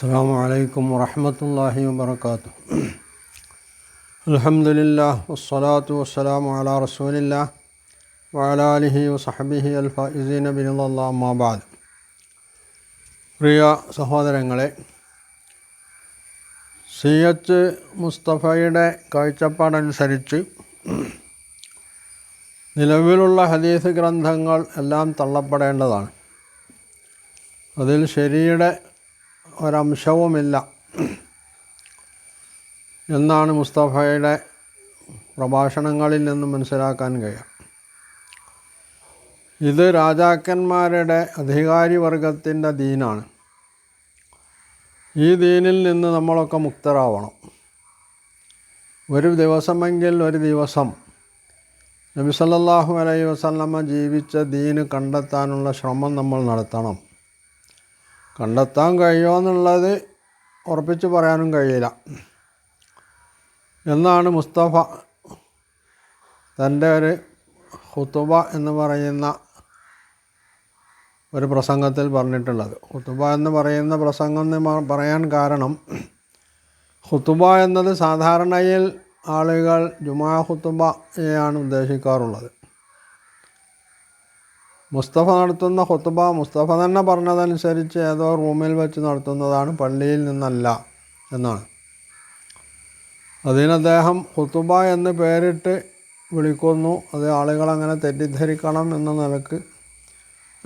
السلام عليكم ورحمة الله وبركاته الحمد لله والصلاة والسلام على رسول الله وعلى آله وصحبه الفائزين برضا الله أما بعد പ്രിയ സഹോദരങ്ങളെ C H മുസ്തഫയുടെ കാഴ്ചപ്പാടനുസരിച്ച് നിലവിലുള്ള ഹദീസ് ഗ്രന്ഥങ്ങൾ എല്ലാം തള്ളപ്പെടേണ്ടതാണ് അതിൽ ശരിയുടെ ഒരംശവുമില്ല. എന്നാണ് മുസ്തഫയുടെ പ്രഭാഷണങ്ങളിൽ നിന്ന് മനസ്സിലാക്കാൻ കഴിയുക ഇത് രാജാക്കന്മാരുടെ അധികാരി വർഗത്തിന്റെ ദീനാണ്. ഈ ദീനിൽ നിന്ന് നമ്മളൊക്കെ മുക്തരാവണം. ഒരു ദിവസമെങ്കിൽ ഒരു ദിവസം നബി സല്ലല്ലാഹു അലൈഹി വസല്ലമ ജീവിച്ച ദീന് കണ്ടെത്താനുള്ള ശ്രമം നമ്മൾ നടത്തണം. കണ്ടെത്താൻ കഴിയുമോ എന്നുള്ളത് ഉറപ്പിച്ച് പറയാനും കഴിയില്ല. എന്നാണ് മുസ്തഫ തന്റെ ഒരു ഹുത്തുബ എന്ന് പറയുന്ന ഒരു പ്രസംഗത്തിൽ പറഞ്ഞിട്ടുള്ളത്. ഹുത്തുബ എന്ന് പറയുന്ന പ്രസംഗം എന്ന് പറയാൻ കാരണം ഹുത്തുബ എന്നത് സാധാരണയിൽ ആളുകൾ ജുമാ ഹുത്തുബയാണ് ഉദ്ദേശിക്കാറുള്ളത്. മുസ്തഫ നടത്തുന്ന ഹുത്തുബ മുസ്തഫ തന്നെ പറഞ്ഞതനുസരിച്ച് ഏതോ റൂമിൽ വെച്ച് നടത്തുന്നതാണ് പള്ളിയിൽ നിന്നല്ല എന്നാണ്. അതിന് അദ്ദേഹം ഹുത്തുബ എന്ന് പേരിട്ട് വിളിക്കുന്നു. അത് ആളുകൾ അങ്ങനെ തെറ്റിദ്ധരിക്കണം എന്ന നിലയ്ക്ക്.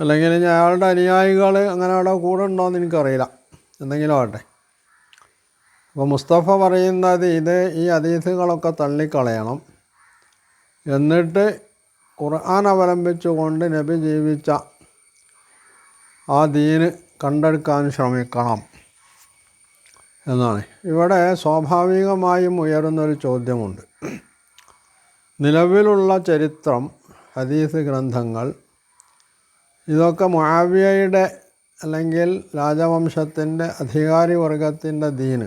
അല്ലെങ്കിൽ അയാളുടെ അനുയായികൾ അങ്ങനെ അവിടെ കൂടെ ഉണ്ടോയെന്ന് എനിക്കറിയില്ല. എന്തെങ്കിലും ആവട്ടെ. അപ്പോൾ മുസ്തഫ പറയുന്നത് ഇത് ഈ അതീഥുകളൊക്കെ തള്ളിക്കളയണം. എന്നിട്ട് ഖുർആൻ അവലംബിച്ചുകൊണ്ട് നബി ജീവിച്ച ആ ദീന് കണ്ടെടുക്കാൻ ശ്രമിക്കണം എന്നാണ്. ഇവിടെ സ്വാഭാവികമായും ഉയരുന്നൊരു ചോദ്യമുണ്ട്. നിലവിലുള്ള ചരിത്രം ഹദീസ് ഗ്രന്ഥങ്ങൾ ഇതൊക്കെ മുആവിയയുടെ അല്ലെങ്കിൽ രാജവംശത്തിന്റെ അധികാരി വർഗത്തിന്റെ ദീന്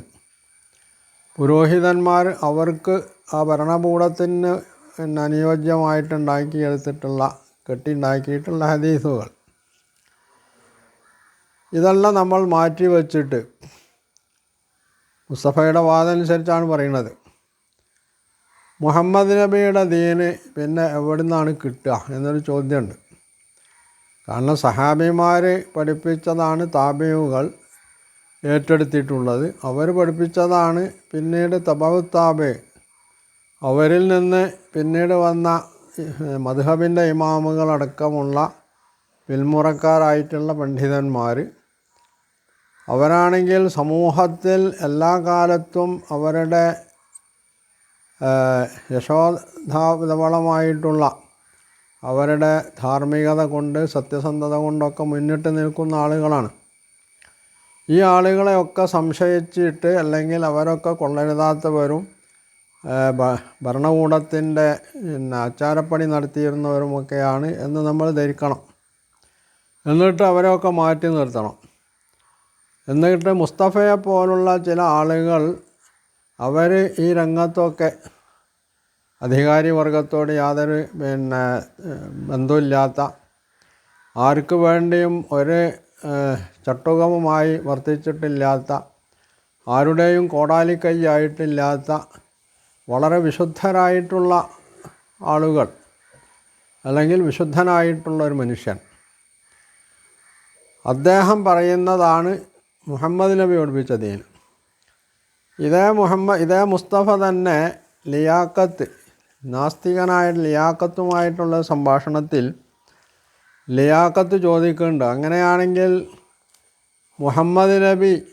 പുരോഹിതന്മാർ അവർക്ക് ആ ഭരണകൂടത്തിന് പിന്നെ അനുയോജ്യമായിട്ടുണ്ടാക്കിയെടുത്തിട്ടുള്ള കെട്ടിണ്ടാക്കിയിട്ടുള്ള ഹദീസുകൾ. ഇതെല്ലാം നമ്മൾ മാറ്റി വച്ചിട്ട് മുസ്തഫയുടെ വാദം അനുസരിച്ചാണ് പറയുന്നത്. മുഹമ്മദ് നബിയുടെ ദീന് പിന്നെ എവിടെ നിന്നാണ് കിട്ടുക എന്നൊരു ചോദ്യമുണ്ട്. കാരണം സഹാബിമാർ പഠിപ്പിച്ചതാണ് താബിയുകൾ ഏറ്റെടുത്തിട്ടുള്ളത്. അവർ പഠിപ്പിച്ചതാണ് പിന്നീട് തബവ് താബെ അവരിൽ നിന്ന് പിന്നീട് വന്ന മധുഹബിന്റെ ഇമാമുകളടക്കമുള്ള പിന്മുറക്കാരായിട്ടുള്ള പണ്ഡിതന്മാർ അവരാണെങ്കിൽ സമൂഹത്തിൽ എല്ലാ കാലത്തും അവരുടെ യശോധാവളമായിട്ടുള്ള അവരുടെ ധാർമ്മികത കൊണ്ട് സത്യസന്ധത കൊണ്ടൊക്കെ മുന്നിട്ട് നിൽക്കുന്ന ആളുകളാണ്. ഈ ആളുകളെയൊക്കെ സംശയിച്ചിട്ട് അല്ലെങ്കിൽ അവരൊക്കെ കൊള്ളരുതാത്തവരും ഭരണകൂടത്തിന്റെ പിന്നെ ആചാരപ്പണി നടത്തിയിരുന്നവരുമൊക്കെയാണ് എന്ന് നമ്മൾ ധരിക്കണം. എന്നിട്ട് അവരെയൊക്കെ മാറ്റി നിർത്തണം. എന്നിട്ട് മുസ്തഫയെ പോലുള്ള ചില ആളുകൾ അവർ ഈ രംഗത്തൊക്കെ അധികാരി വർഗത്തോട് യാതൊരു പിന്നെ ബന്ധമില്ലാത്ത ആർക്ക് വേണ്ടിയും ഒരു ചട്ടുകവുമായി വർത്തിച്ചിട്ടില്ലാത്ത ആരുടെയും കോടാലിക്കൈയായിട്ടില്ലാത്ത വളരെ വിശുദ്ധരായിട്ടുള്ള ആളുകൾ അല്ലെങ്കിൽ വിശുദ്ധനായിട്ടുള്ള ഒരു മനുഷ്യൻ. അദ്ദേഹം പറയുന്നതാണ് മുഹമ്മദ് നബി പഠിപ്പിച്ച ദീൻ. ഇതേ മുഹമ്മദ് ഇതേ മുസ്തഫ തന്നെ ലിയാക്കത്ത് നാസ്തികനായ ലിയാക്കത്തുമായിട്ടുള്ള സംഭാഷണത്തിൽ ലിയാക്കത്ത് ചോദിക്കുന്നുണ്ട് അങ്ങനെയാണെങ്കിൽ മുഹമ്മദ് നബി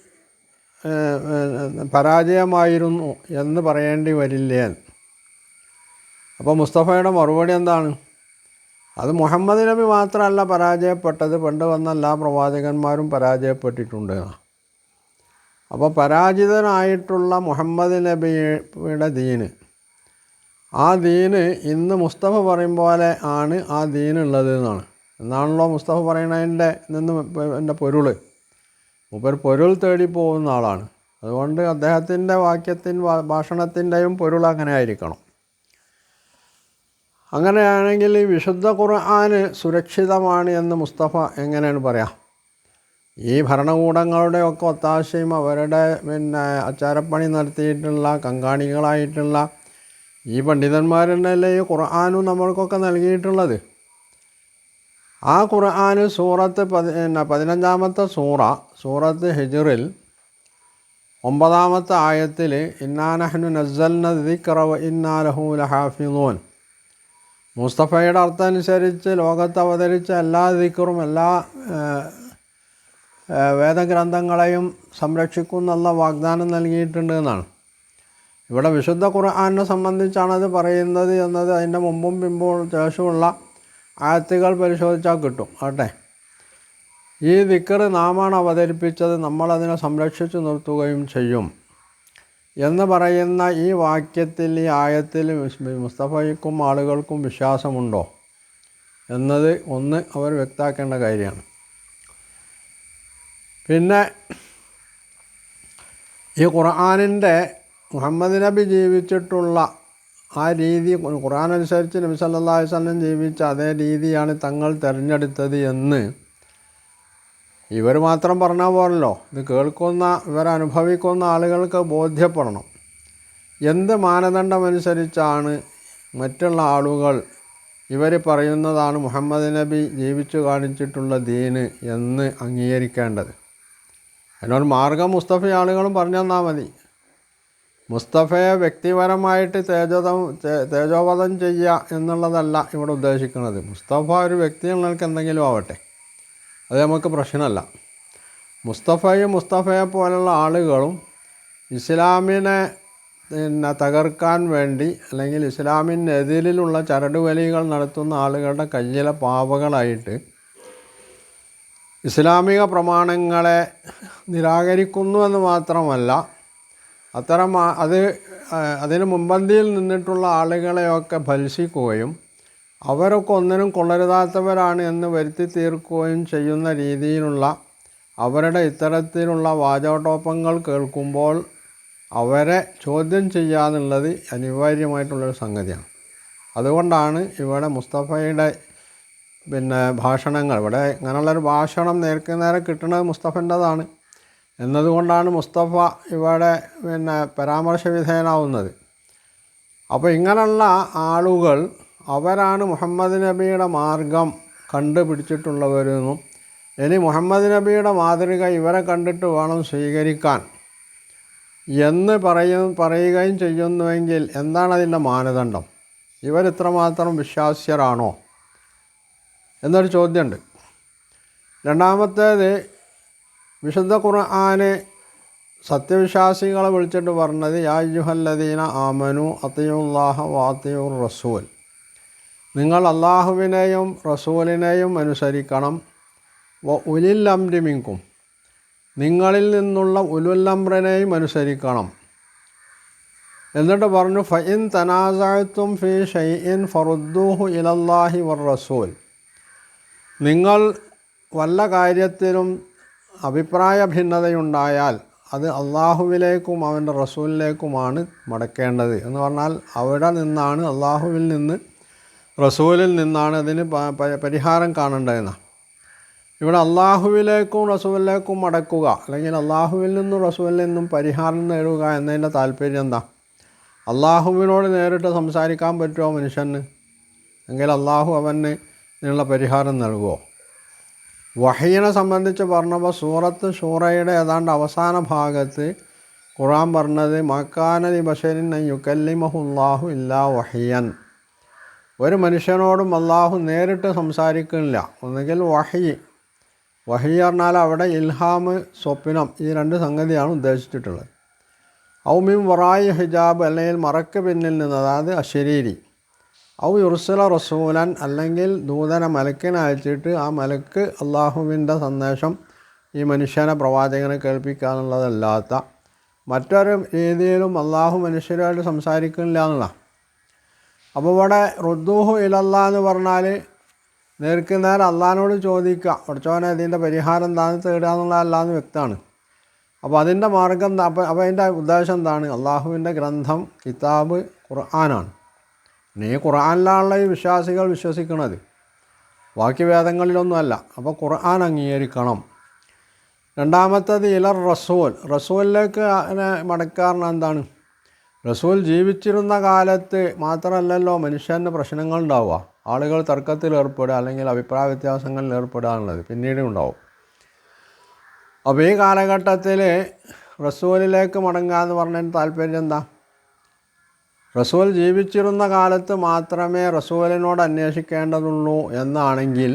പരാജയമായിരുന്നു എന്ന് പറയേണ്ടി വരില്ലേ? അപ്പോൾ മുസ്തഫയുടെ മറുപടി എന്താണ്? അത് മുഹമ്മദ് നബി മാത്രമല്ല പരാജയപ്പെട്ടത്. പണ്ട് വന്ന എല്ലാ പ്രവാചകന്മാരും പരാജയപ്പെട്ടിട്ടുണ്ട്. അപ്പോൾ പരാജിതനായിട്ടുള്ള മുഹമ്മദ് നബിയുടെ ദീന്. ആ ദീന് ഇന്ന് മുസ്തഫ പറയും പോലെ ആണ് ആ ദീനുള്ളത് എന്നാണ്. എന്നാണല്ലോ മുസ്തഫ പറയണതിന്റെ നിന്ന് എന്റെ പൊരുൾ മൂപ്പർ പൊരുൾ തേടി പോകുന്ന ആളാണ്. അതുകൊണ്ട് അദ്ദേഹത്തിന്റെ വാക്യത്തിൻ ഭാഷണത്തിന്റെയും പൊരുൾ അങ്ങനെ ആയിരിക്കണം. അങ്ങനെയാണെങ്കിൽ ഈ വിശുദ്ധ ഖുർആന് സുരക്ഷിതമാണ് എന്ന് മുസ്തഫ എങ്ങനെയാണ് പറയാം? ഈ ഭരണകൂടങ്ങളുടെ ഒക്കെ ഒത്താശയും അവരുടെ പിന്നെ അച്ചാരപ്പണി നടത്തിയിട്ടുള്ള കങ്കാണികളായിട്ടുള്ള ഈ പണ്ഡിതന്മാരെന്നല്ലേ ഈ ഖുർആാനും നമ്മൾക്കൊക്കെ നൽകിയിട്ടുള്ളത്? ആ ഖുർആാന് സൂറത്ത് പതി പതിനഞ്ചാമത്തെ സൂറ സൂറത്ത് ഹിജറിൽ ഒമ്പതാമത്തെ ആയത്തിൽ ഇന്നാനഹ്നു നസ്സൽന ദിക്റ വ ഇന്നാലഹു ലഹാഫിളൂൻ മുസ്തഫയുടെ അർത്ഥം അനുസരിച്ച് ലോകത്ത് അവതരിച്ച എല്ലാ ദിക്കറും എല്ലാ വേദഗ്രന്ഥങ്ങളെയും സംരക്ഷിക്കുന്നുള്ള വാഗ്ദാനം നൽകിയിട്ടുണ്ട് എന്നാണ്. ഇവിടെ വിശുദ്ധ ഖുർആാനിനെ സംബന്ധിച്ചാണത് പറയുന്നത് എന്നത് അതിന്റെ മുമ്പും പിമ്പും ശേഷമുള്ള ആയത്തുകൾ പരിശോധിച്ചാൽ കിട്ടും. ആട്ടെ? ഈ ദിക്കറ് നാമാണ് അവതരിപ്പിച്ചത്. നമ്മളതിനെ സംരക്ഷിച്ചു നിർത്തുകയും ചെയ്യും. എന്ന് പറയുന്ന ഈ വാക്യത്തിൽ ഈ ആയത്തിൽ മുസ്തഫയ്ക്കും ആളുകൾക്കും വിശ്വാസമുണ്ടോ? എന്നത് ഒന്ന് അവർ വ്യക്താക്കേണ്ട കാര്യമാണ്. പിന്നെ ഈ ഖുർആാനിന്റെ മുഹമ്മദ് നബി ജീവിച്ചിട്ടുള്ള ആ രീതി ഖുർആൻ അനുസരിച്ച് നബി സല്ലാ വസല്ലം ജീവിച്ച അതേ രീതിയാണ് തങ്ങൾ തിരഞ്ഞെടുത്തത് എന്ന് ഇവർ മാത്രം പറഞ്ഞാൽ പോരല്ലോ. ഇത് കേൾക്കുന്ന ഇവരനുഭവിക്കുന്ന ആളുകൾക്ക് ബോധ്യപ്പെടണം. എന്ത് മാനദണ്ഡമനുസരിച്ചാണ് മറ്റുള്ള ആളുകൾ ഇവർ പറയുന്നതാണ് മുഹമ്മദ് നബി ജീവിച്ചു കാണിച്ചിട്ടുള്ള ദീന് എന്ന് അംഗീകരിക്കേണ്ടത്. അതിനൊരു മാർഗം മുസ്തഫ ആളുകളും പറഞ്ഞു തന്നാൽ മതി. മുസ്തഫയെ വ്യക്തിപരമായിട്ട് തേജോതം തേജോവധം ചെയ്യുക എന്നുള്ളതല്ല ഇവിടെ ഉദ്ദേശിക്കുന്നത്. മുസ്തഫ ഒരു വ്യക്തി നിങ്ങൾക്ക് എന്തെങ്കിലും ആവട്ടെ. അത് നമുക്ക് പ്രശ്നമല്ല. മുസ്തഫയും മുസ്തഫയെ പോലുള്ള ആളുകളും ഇസ്ലാമിനെ പിന്നെ തകർക്കാൻ വേണ്ടി അല്ലെങ്കിൽ ഇസ്ലാമിനെതിരിലുള്ള ചരടുവലികൾ നടത്തുന്ന ആളുകളുടെ കയ്യിലെ പാവകളായിട്ട് ഇസ്ലാമിക പ്രമാണങ്ങളെ നിരാകരിക്കുന്നു എന്ന് മാത്രമല്ല അത്തരം അത് അതിന് മുൻപന്തിയിൽ നിന്നിട്ടുള്ള ആളുകളെയൊക്കെ ഭത്സിക്കുകയും അവരൊക്കെ ഒന്നിനും കൊള്ളരുതാത്തവരാണ് എന്ന് വരുത്തി തീർക്കുകയും ചെയ്യുന്ന രീതിയിലുള്ള അവരുടെ ഇത്തരത്തിലുള്ള വാചോട്ടോപ്പങ്ങൾ കേൾക്കുമ്പോൾ അവരെ ചോദ്യം ചെയ്യാന്നുള്ളത് അനിവാര്യമായിട്ടുള്ളൊരു സംഗതിയാണ്. അതുകൊണ്ടാണ് ഇവിടെ മുസ്തഫയുടെ പിന്നെ ഭാഷണങ്ങൾ. ഇവിടെ ഇങ്ങനെയുള്ളൊരു ഭാഷണം നേർക്ക് നേരെ കിട്ടുന്നത് മുസ്തഫന്റെതാണ്. എന്നതുകൊണ്ടാണ് മുസ്തഫ ഇവിടെ പിന്നെ പരാമർശ വിധേയനാവുന്നത് അപ്പോൾ ഇങ്ങനെയുള്ള ആളുകൾ അവരാണ് മുഹമ്മദ് നബിയുടെ മാർഗം കണ്ടുപിടിച്ചിട്ടുള്ളവരെന്നും ഇനി മുഹമ്മദ് നബിയുടെ മാതൃക ഇവരെ കണ്ടിട്ട് വേണം സ്വീകരിക്കാൻ എന്ന് പറയും പറയുകയും ചെയ്യുന്നുവെങ്കിൽ എന്താണ് അതിന്റെ മാനദണ്ഡം? ഇവരിത്രമാത്രം വിശ്വാസ്യരാണോ? എന്നൊരു ചോദ്യമുണ്ട്. രണ്ടാമത്തേത് വിശുദ്ധ ഖുർആാന് സത്യവിശ്വാസികളെ വിളിച്ചിട്ട് പറഞ്ഞത് യാജുഹല്ലദീന ആമനു അത്തിയുല്ലാഹ വാത്തിയുർ റസൂൽ. നിങ്ങൾ അള്ളാഹുവിനെയും റസൂലിനെയും അനുസരിക്കണം. വ മിങ്കും. നിങ്ങളിൽ നിന്നുള്ള ഉലുല്ലംറിനെയും അനുസരിക്കണം. എന്നിട്ട് പറഞ്ഞു ഫൈൻ തനാസാഴ്ത്തും ഫി ഷൈൻ ഫറുദ്ദൂഹു ഇലല്ലാഹി വർ റസൂൽ. നിങ്ങൾ വല്ല കാര്യത്തിലും അഭിപ്രായ ഭിന്നതയുണ്ടായാൽ അത് അള്ളാഹുവിലേക്കും അവന്റെ റസൂലിലേക്കുമാണ് മടക്കേണ്ടത്. എന്ന് പറഞ്ഞാൽ അവിടെ നിന്നാണ് അള്ളാഹുവിൽ നിന്ന് റസൂലിൽ നിന്നാണ് പ- പരിഹാരം കാണേണ്ടതെന്ന്. ഇവിടെ അള്ളാഹുവിലേക്കും റസൂലിലേക്കും മടക്കുക അല്ലെങ്കിൽ അള്ളാഹുവിൽ നിന്നും റസൂലിൽ നിന്നും പരിഹാരം നേടുക എന്നതിന്റെ താല്പര്യം എന്താ? അള്ളാഹുവിനോട് നേരിട്ട് സംസാരിക്കാൻ പറ്റുമോ മനുഷ്യന്? എങ്കിൽ അള്ളാഹു അവന് ഇതിനുള്ള പരിഹാരം നൽകുമോ വഹീനെ സംബന്ധിച്ച് പറഞ്ഞപ്പോൾ സൂറത്ത് ഷൂറയുടെ ഏതാണ്ട് അവസാന ഭാഗത്ത് ഖുറാൻ പറഞ്ഞത് മക്കാനലി ബഷരിൻ യുക്കല്ലിമഹുല്ലാഹു ഇല്ലാ വഹിയൻ. ഒരു മനുഷ്യനോടും അള്ളാഹു നേരിട്ട് സംസാരിക്കുന്നില്ല. ഒന്നുകിൽ വഹി. വഹി പറഞ്ഞാൽ അവിടെ ഇൽഹാം സ്വപ്നം ഈ രണ്ട് സംഗതിയാണ് ഉദ്ദേശിച്ചിട്ടുള്ളത്. ഔമിം വറായി ഹിജാബ് അല്ലെങ്കിൽ മറക്ക് പിന്നിൽ നിന്ന് അതായത് അശരീരി. ഔ യുർസല റസൂലൻ അല്ലെങ്കിൽ ദൂതന മലക്കിനെ അയച്ചിട്ട് ആ മലക്ക് അള്ളാഹുവിന്റെ സന്ദേശം ഈ മനുഷ്യനെ പ്രവാചകനെ കേൾപ്പിക്കാനുള്ളതല്ലാത്ത മറ്റൊരു രീതിയിലും അള്ളാഹു മനുഷ്യരുമായിട്ട് സംസാരിക്കുന്നില്ല എന്നുള്ള അപ്പോൾ ഇവിടെ റുദ്ദൂഹു ഇലല്ല എന്ന് പറഞ്ഞാൽ നേർക്ക് നേരെ അള്ളഹാനോട് ചോദിക്കുക പഠിച്ചവനെ ഇതിന്റെ പരിഹാരം എന്താണെന്ന് തേടുക എന്നുള്ളതല്ലാന്ന് വ്യക്തമാണ്. അപ്പോൾ അതിന്റെ മാർഗം അപ്പോൾ അപ്പോൾ അതിന്റെ ഉദ്ദേശം എന്താണ്? അള്ളാഹുവിന്റെ ഗ്രന്ഥം കിതാബ് ഖുർആനാണ്. ഈ ഖുർആനിലാണല്ലോ ഈ വിശ്വാസികൾ വിശ്വസിക്കുന്നത് ബാക്കി വേദങ്ങളിലൊന്നുമല്ല അപ്പോൾ ഖുർആൻ അംഗീകരിക്കണം. രണ്ടാമത്തത് ഇലർ റസൂൽ. റസൂലിലേക്ക് മടക്കാറിന് എന്താണ്? റസൂൽ ജീവിച്ചിരുന്ന കാലത്ത് മാത്രമല്ലല്ലോ മനുഷ്യന്റെ പ്രശ്നങ്ങൾ ഉണ്ടാവുക. ആളുകൾ തർക്കത്തിൽ ഏർപ്പെടുക അല്ലെങ്കിൽ അഭിപ്രായ വ്യത്യാസങ്ങളിൽ ഏർപ്പെടുക എന്നുള്ളത് പിന്നീട് ഉണ്ടാവും. അപ്പോൾ ഈ കാലഘട്ടത്തിൽ റസൂലിലേക്ക് മടങ്ങുക എന്ന് പറഞ്ഞതിന് താല്പര്യം എന്താ? റസൂൽ ജീവിച്ചിരുന്ന കാലത്ത് മാത്രമേ റസൂലിനോട് അന്വേഷിക്കേണ്ടതുള്ളൂ എന്നാണെങ്കിൽ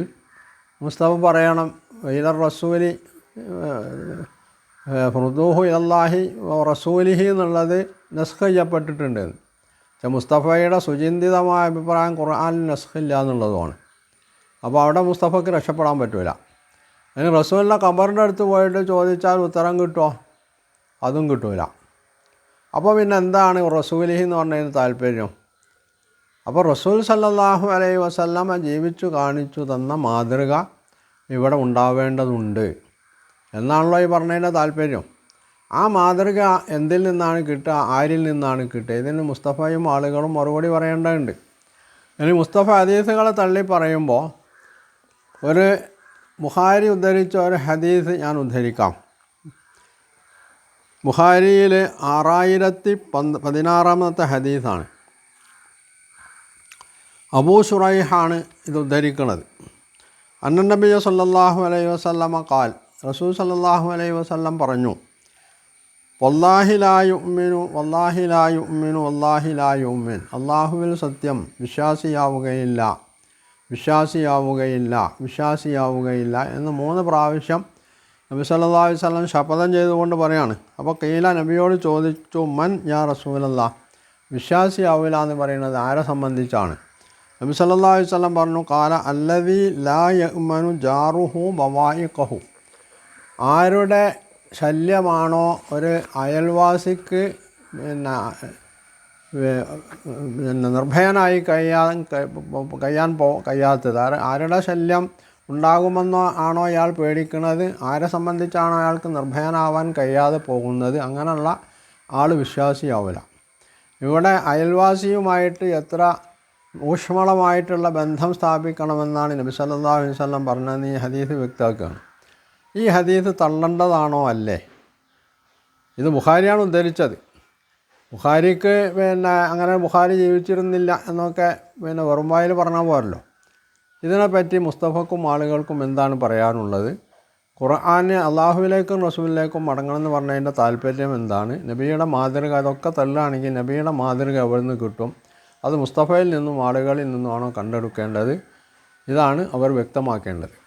മുസ്തഫ പറയണം ഇതർ റസൂലി ഫുദൂഹു ഇലല്ലാഹി റസൂലിഹി എന്നുള്ളത് നസ്ഖ് ചെയ്യപ്പെട്ടിട്ടുണ്ട്. മുസ്തഫയുടെ സുചിന്തിതമായ അഭിപ്രായം ഖുർആാനിൽ നസ്ഖില്ല എന്നുള്ളതുമാണ്. അപ്പോൾ അവിടെ മുസ്തഫയ്ക്ക് രക്ഷപ്പെടാൻ പറ്റില്ല അതിന് റസൂലിന്റെ ഖബറിന്റെ അടുത്ത് പോയിട്ട് ചോദിച്ചാൽ ഉത്തരം കിട്ടുമോ? അതും കിട്ടില്ല അപ്പോൾ പിന്നെ എന്താണ് റസൂലിഹി എന്ന് പറഞ്ഞതിന് താല്പര്യം? അപ്പോൾ റസൂൽ സല്ലാഹു അലൈഹി വസല്ലമ ജീവിച്ചു കാണിച്ചു തന്ന മാതൃക ഇവിടെ ഉണ്ടാവേണ്ടതുണ്ട്. എന്നാണല്ലോ ഈ പറഞ്ഞതിന്റെ താല്പര്യം. ആ മാതൃക എന്തിൽ നിന്നാണ് കിട്ടുക ആരിൽ നിന്നാണ് കിട്ടുക? ഇതിന് മുസ്തഫയും ആളുകളും മറുപടി പറയേണ്ടതുണ്ട്. ഇനി മുസ്തഫ ഹദീസുകളെ തള്ളി പറയുമ്പോൾ ഒരു ബുഹാരി ഉദ്ധരിച്ച ഒരു ഹദീസ് ഞാൻ ഉദ്ധരിക്കാം. ബുഹാരിയിൽ ആറായിരത്തി പന്ത് പതിനാറാമത്തെ ഹദീസാണ്. അബൂ ഷുറൈഹാണ് ഇത് ഉദ്ധരിക്കുന്നത്. അന്നബിയ സല്ലാഹു അലൈഹി വസല്ലമ കാൽ റസൂൽ സല്ലല്ലാഹു അലൈഹി വസല്ലം പറഞ്ഞു വല്ലാഹിലായുമിനു വല്ലാഹിലായുമിനു വല്ലാഹിലായുമിൻ അള്ളാഹുവിൽ സത്യം വിശ്വാസിയാവുകയില്ല വിശ്വാസിയാവുകയില്ല വിശ്വാസിയാവുകയില്ല എന്ന് മൂന്ന് പ്രാവശ്യം നബി സല്ലാ വസല്ലം ശപഥം ചെയ്തുകൊണ്ട് പറയാണ്. അപ്പോൾ കീല നബിയോട് ചോദിച്ചു മൻ യാ റസൂലല്ലാ? വിശ്വാസിയാവില്ല എന്ന് പറയുന്നത് ആരെ സംബന്ധിച്ചാണ്. നബി സല്ലാ വസല്ലം പറഞ്ഞു കാല അല്ലവി ലാ യമനു ജാറുഹു ബവായിഖഹു ആരുടെ ശല്യമാണോ ഒരു അയൽവാസിക്ക് പിന്നെ നിർഭയനായി കഴിയാൻ കഴിയാൻ പോ കഴിയാത്തത്. ആര ആരുടെ ശല്യം ഉണ്ടാകുമെന്നോ ആണോ അയാൾ പേടിക്കുന്നത് ആരെ സംബന്ധിച്ചാണോ അയാൾക്ക് നിർഭയനാവാൻ കഴിയാതെ പോകുന്നത് അങ്ങനെയുള്ള ആൾ വിശ്വാസിയാവില്ല. ഇവിടെ അയൽവാസിയുമായിട്ട് എത്ര ഊഷ്മളമായിട്ടുള്ള ബന്ധം സ്ഥാപിക്കണമെന്നാണ് നബി സല്ലല്ലാഹു അലൈഹി വസല്ലം പറഞ്ഞതെന്ന് ഈ ഹദീസ് വ്യക്തമാക്കുകയാണ്. ഈ ഹദീസ് തള്ളേണ്ടതാണോ അല്ലേ? ഇത് ബുഖാരിയാണ് ഉദ്ധരിച്ചത്. ബുഖാരിക്ക് പിന്നെ അങ്ങനെ ബുഖാരി ജീവിച്ചിരുന്നില്ല എന്നൊക്കെ പിന്നെ വെറും വായിൽ പറഞ്ഞാൽ പോരല്ലോ. ഇതിനെപ്പറ്റി മുസ്തഫക്കും ആളുകൾക്കും എന്താണ് പറയാനുള്ളത്? ഖുർആാന് അള്ളാഹുവിലേക്കും റസൂലിലേക്കും മടങ്ങണമെന്ന് പറഞ്ഞതിന്റെ താല്പര്യം എന്താണ്? നബിയുടെ മാതൃക അതൊക്കെ തള്ളുകയാണെങ്കിൽ നബിയുടെ മാതൃക എവിടെ നിന്ന് കിട്ടും? അത് മുസ്തഫയിൽ നിന്നും ആളുകളിൽ നിന്നുമാണോ കണ്ടെടുക്കേണ്ടത്? ഇതാണ് അവർ വ്യക്തമാക്കേണ്ടത്.